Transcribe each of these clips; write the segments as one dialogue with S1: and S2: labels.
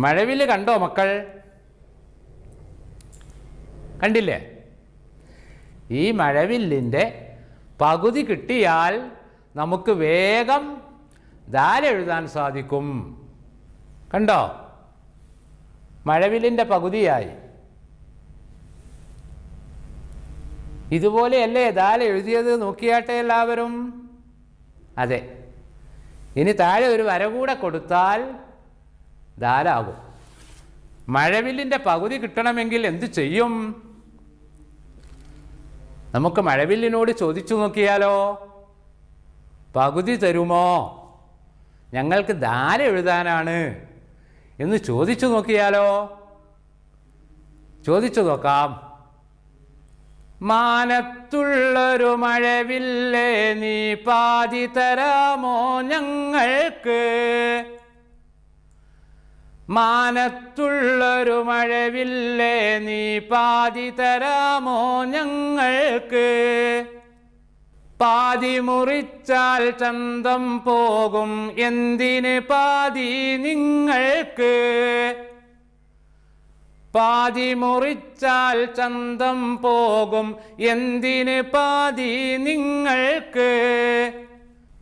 S1: മഴവില്ല് കണ്ടോ മക്കൾ? കണ്ടില്ലേ? ഈ മഴവില്ലിന്റെ പകുതി കിട്ടിയാൽ നമുക്ക് വേഗം എഴുതാൻ സാധിക്കും. കണ്ടോ? മഴവില്ലിന്റെ പകുതിയായി. ഇതുപോലെയല്ലേ ദാൽ എഴുതിയത് നോക്കിയാട്ടെ എല്ലാവരും? അതെ. ഇനി താഴെ ഒരു വര കൂടെ കൊടുത്താൽ ദാലാകും മഴവില്ലിന്റെ പകുതി കിട്ടണമെങ്കിൽ എന്തു ചെയ്യും? നമുക്ക് മഴവില്ലിനോട് ചോദിച്ചു നോക്കിയാലോ? പകുതി തരുമോ? ഞങ്ങൾക്ക് ദാല എഴുതാനാണ്. എന്ന് ചോദിച്ചു നോക്കിയാലോ? ചോദിച്ചു നോക്കാം. മാനത്തുള്ളൊരു മഴവില്ലേ നീ പാതി തരാമോ ഞങ്ങൾക്ക്? മാനത്തുള്ളൊരു മഴവില്ലേ നീ പാതി തരാമോ ഞങ്ങൾക്ക്? പാതി മുറിച്ചാൽ ചന്തം പോകും എന്തിന് പാതി നിങ്ങൾക്ക്? പാതി മുറിച്ചാൽ ചന്തം പോകും എന്തിന് പാതി നിങ്ങൾക്ക്?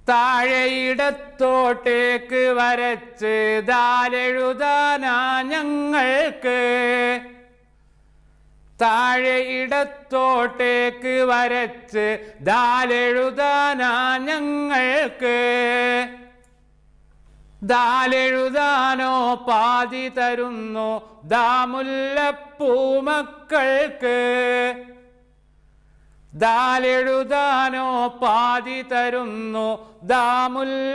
S1: താഴെയിടത്തോട്ടേക്ക് വരച്ച് ദാലെഴുതാനാ ഞങ്ങൾക്ക്. താഴെയിടത്തോട്ടേക്ക് വരച്ച് ദാലെഴുതാനാ ഞങ്ങൾക്ക്. ദാലെഴുതാനോ പാതി തരുന്നു ദാമുല്ലപ്പൂമക്കൾക്ക് ദാലെഴുതാനോ പാതി തരുന്നു ദാമുല്ലപ്പൂമക്കൾ